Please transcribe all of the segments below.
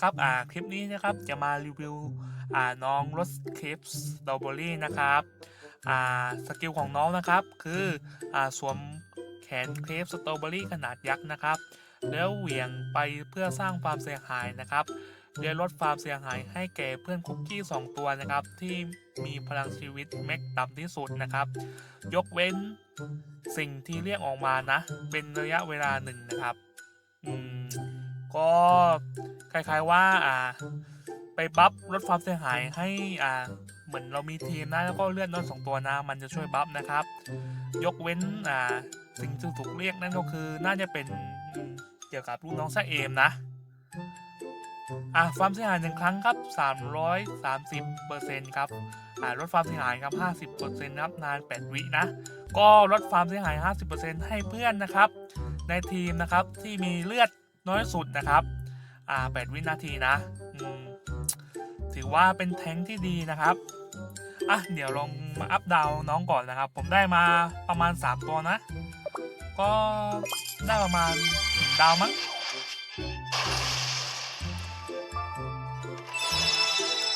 ครับอ่าคลิปนี้นะครับจะมารีวิวอ่าน้องรสเคปสตรอเบอรี่นะครับอ่าสกิลของน้องนะครับคืออ่าสวมแขนเคปสตรอเบอรี่ขนาดยักษ์นะครับ แล้วเหวี่ยงไปเพื่อสร้างความเสียหายนะครับเรียลดความเสียหายให้แก่เพื่อนคุกกี้ 2 ตัวนะครับ ที่มีพลังชีวิตแม็กต่ำที่สุดนะครับ ยกเว้นสิ่งที่เรียกออกมานะ เป็นระยะเวลาหนึ่งนะครับ อืม ก็ คล้ายๆว่าอ่า ไปบัฟลดความเสียหายให้อ่าเหมือนเรามีทีมนะแล้วก็เลื่อนน้อยสองตัวนะมันจะช่วยบัฟนะครับ ยกเว้นอ่าสิ่งที่ถูกเรียกนั่นก็คือน่าจะเป็นอืมเกี่ยวกับลูกน้องซะเอมนะอะความเสียหายหนึ่งครั้งครับ 330เปอร์เซ็นต์ครับอ่าลดความเสียหายครับ 50เปอร์เซ็นต์ครับนาน 8 วินะ ก็ลดความเสียหาย 50เปอร์เซ็นต์ให้เพื่อนนะครับ ในทีมนะครับที่มีเลือดน้อยสุดนะครับ อ่า8วินาทีนะถือว่าเป็นแท้งที่ดีนะครับอะเดี๋ยวลองมาอัพดาวน้องก่อนนะครับ ผมได้มาประมาณ 3 ตัวนะ ก็ได้ประมาณหนึ่งดาวมั้ง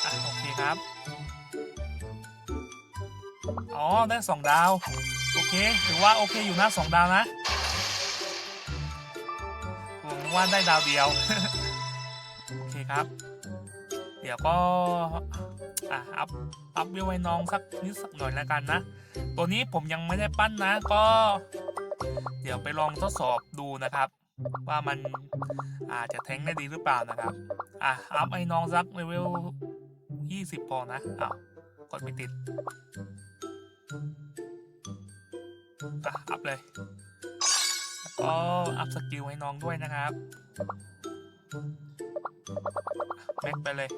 อะโอเคครับ อ๋อ ได้สองดาว โอเค ถือว่าโอเคอยู่นะสองดาวนะผมว่าได้ดาวเดียว เคครับ เดี๋ยวก็อะอัพอัพวิวไว้น้องสักนิดสักหน่อยแล้วกันนะ ตัวนี้ผมยังไม่ได้ปั้นนะก็ เดี๋ยวไปลองทดสอบดูนะครับ ว่ามันอาจจะแทงได้ดีหรือเปล่านะครับ อะอัพไอ้น้องสักเลเวลยี่สิบพอนะอ้าวกดไม่ติดอะอัพเลยแล้วก็อัพสกิลให้น้องด้วยนะครับ แม็กไปเลย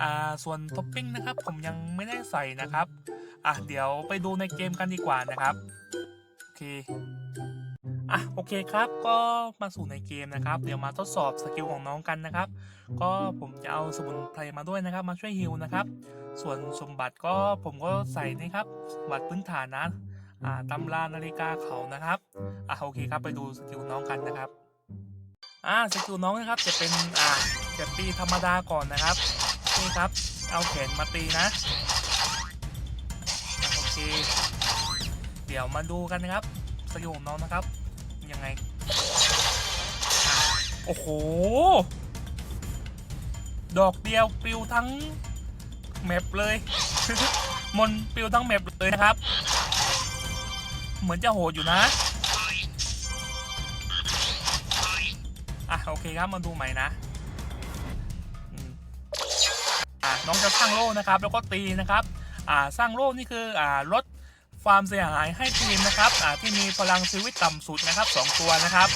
อ่า ส่วนท็อปปิ้งนะครับ ผมยังไม่ได้ใส่นะครับ อะ เดี๋ยวไปดูในเกมกันดีกว่านะครับ โอเค อะ โอเคครับ ก็มาสู่ในเกมนะครับ เดี๋ยวมาทดสอบสกิลของน้องกันนะครับ ก็ผมจะเอาสมุนไพรมาด้วยนะครับ มาช่วยฮิลนะครับ ส่วนสมบัติก็ผมก็ใส่นี่ครับสมบัติพื้นฐานนะอ่าตำรานาฬิกาเขานะครับ อะโอเคครับ ไปดูสกิลน้องกันนะครับ อ่าสกิลน้องนะครับจะเป็นอ่าจะตีธรรมดาก่อนนะครับนี่ครับเอาแขนมาตีนะโอเคเดี๋ยวมาดูกันนะครับสกิลของน้องนะครับยังไงโอ้โห ดอกเดียวปลิวทั้งแมปเลยมนปลิวทั้งแมปเลยนะครับ เหมือนจะโหดอยู่นะ โอเคครับมาดูใหม่นะอะน้องจะสร้างโล่นะครับ แล้วก็ตีนะครับอ่าสร้างโล่นี่คืออ่าลดความเสียหายให้ทีมนะครับอ่าที่มีพลังชีวิตต่ำสุดนะครับสองตัวนะครับ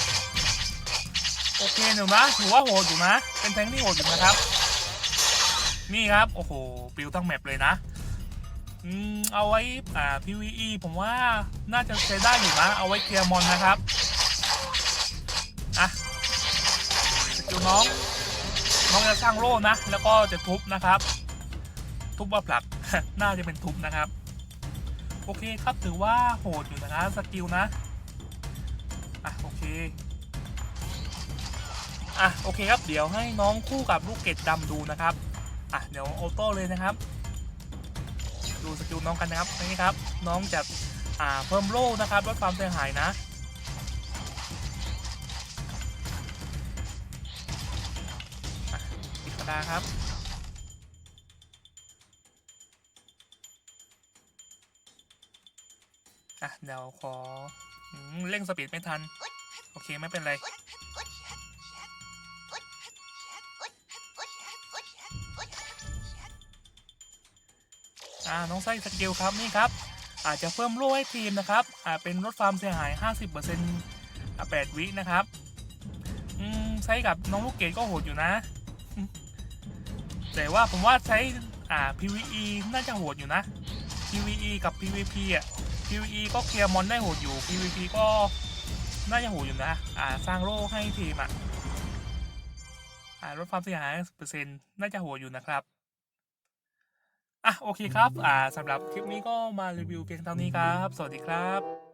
โอเคหนูนะถือว่าโหดอยู่นะเป็นแทงที่โหดอยู่นะครับ นี่ครับโอ้โหปิวทั้งแมปเลยนะอืมเอาไว้อ่า PVE ผมว่าน่าจะใช้ได้อยู่นะเอาไว้เคลียร์มอนนะครับ สกิลน้อง น้องจะสร้างโล่นะ แล้วก็จะทุบนะครับ ทุบว่าผลัก น่าจะเป็นทุบนะครับ โอเคครับถือว่าโหดอยู่นะสกิลนะ อะโอเค อะโอเคครับเดี๋ยวให้น้องคู่กับลูกเกดดำดูนะครับ อะเดี๋ยวออโต้เลยนะครับ ดูสกิลน้องกันนะครับนี่ครับ น้องจะอ่าเพิ่มโล่นะครับลดความเสียหายนะ ดาครับ อะ เดี๋ยวขออเร่งสปีดไม่ทัน โอเค ไม่เป็นไร อ่า น้องไส้สกิลครับ นี่ครับ อาจจะเพิ่มโล่ให้ทีมนะครับ อ่า เป็นลดความเสียหาย 50%อ่า8วินะครับ อืมใช้กับน้องลูกเกดก็โหดอยู่นะ แต่ว่าผมว่าใช้อ่า PVE น่าจะโหดอยู่นะ PVE กับ PVP อะ PVE ก็เคลียร์มอนได้โหดอยู่ PVP ก็น่าจะโหดอยู่นะ อ่า สร้างโล่ให้ทีมอะอ่าลดความเสียหาย50%น่าจะโหดอยู่นะครับ อะ โอเคครับ อ่าสำหรับคลิปนี้ก็มารีวิวเพียงเท่านี้ครับ สวัสดีครับ